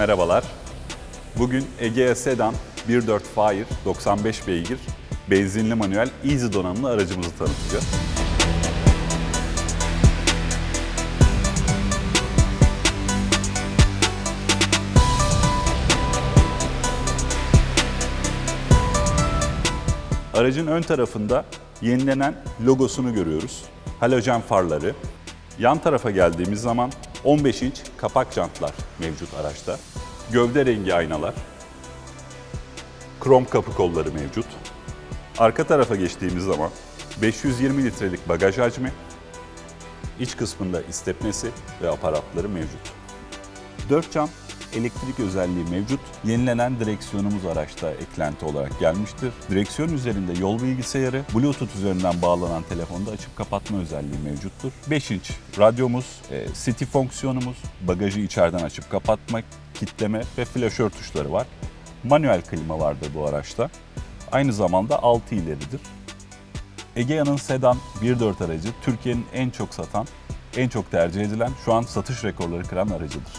Merhabalar. Bugün Egea Sedan 1.4 Fire 95 beygir benzinli manuel Easy donanımlı aracımızı tanıtacağız. Aracın ön tarafında yenilenen logosunu görüyoruz. Halojen farları. Yan tarafa geldiğimiz zaman 15 inç kapak jantlar mevcut araçta. Gövde rengi aynalar. Krom kapı kolları mevcut. Arka tarafa geçtiğimiz zaman 520 litrelik bagaj hacmi, iç kısmında istepnesi ve aparatları mevcut. 4 cam elektrik özelliği mevcut. Yenilenen direksiyonumuz araçta eklenti olarak gelmiştir. Direksiyon üzerinde yol bilgisayarı, Bluetooth üzerinden bağlanan telefonda açıp kapatma özelliği mevcuttur. 5 inç radyomuz, e, City fonksiyonumuz, bagajı içeriden açıp kapatmak, kitleme ve flaşör tuşları var. Manuel klima vardır bu araçta. Aynı zamanda 6 ileridir. Egea'nın sedan 1.4 aracı Türkiye'nin en çok satan, en çok tercih edilen, şu an satış rekorları kıran aracıdır.